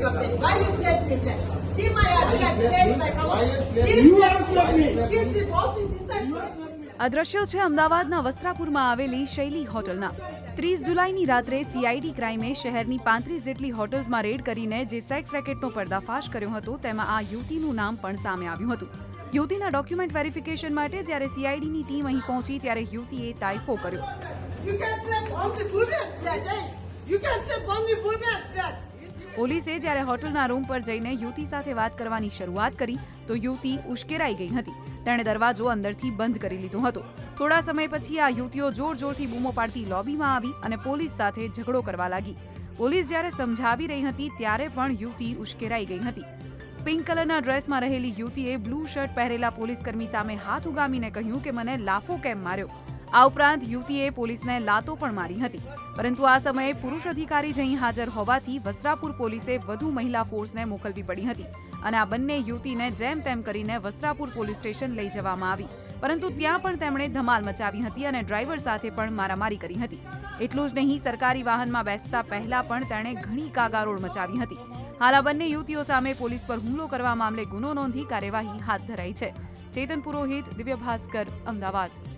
place. Why you me there? See my address, my. Why you the- the office. આ દ્રશ્યો છે અમદાવાદના વસ્ત્રાપુરમાં આવેલી શૈલી હોટલના ત્રીસ જુલાઈની રાત્રે સીઆઈડી ક્રાઇમે શહેરની પાંત્રીસ જેટલી હોટલ્સમાં રેડ કરીને જે સેક્સ રેકેટનો પર્દાફાશ કર્યો હતો તેમાં આ યુવતીનું નામ પણ સામે આવ્યું હતું યુવતીના ડોક્યુમેન્ટ વેરિફિકેશન માટે જ્યારે સીઆઈડીની ટીમ અહીં પહોંચી ત્યારે યુવતીએ તાઇફો કર્યો You can slap only women's flat, eh? You can slap only women's flat. પોલીસે જ્યારે હોટલના રૂમ પર જઈને યુવતી સાથે વાત કરવાની શરૂઆત કરી, તો યુવતી ઉશ્કેરાઈ ગઈ હતી. તેણે દરવાજો અંદરથી બંધ કરી લીધો હતો. થોડા સમય પછી આ યુવતીઓ જોર જોરથી બૂમો પાડતી લોબીમાં આવી અને પોલીસ સાથે ઝઘડો કરવા લાગી. પોલીસ જ્યારે સમજાવી રહી હતી, ત્યારે પણ યુવતી ઉશ્કેરાઈ ગઈ હતી. પિંક કલરના ડ્રેસમાં રહેલી યુવતીએ બ્લુ શર્ટ પહેરેલા પોલીસકર્મી સામે હાથ ઉગામીને કહ્યું કે, મને લાફો કેમ માર્યો? આ ઉપરાંત યુવતીએ પોલીસને લાતો પણ મારી હતી. પરંતુ આ સમયે પુરુષ અધિકારી જ હાજર હોવાથી વસ્ત્રાપુર પોલીસે વધુ મહિલા ફોર્સને મોકલવી પડી હતી અને આ બંને યુવતીને જેમ તેમ કરીને વસ્ત્રાપુર પોલીસ સ્ટેશન લઈ જવામાં આવી. પરંતુ ત્યાં પણ તેમણે ધમાલ મચાવી હતી અને ડ્રાઈવર સાથે પણ મારામારી કરી હતી. એટલું જ નહીં, સરકારી વાહનમાં બેસતા પહેલા પણ તેણે ઘણી કાગારોળ મચાવી હતી. હાલ આ બંને યુવતીઓ સામે પોલીસ પર હુમલો કરવા મામલે ગુનો નોંધી કાર્યવાહી હાથ ધરાઈ છે. Chetan Purohit Divya Bhaskar Ahmedabad.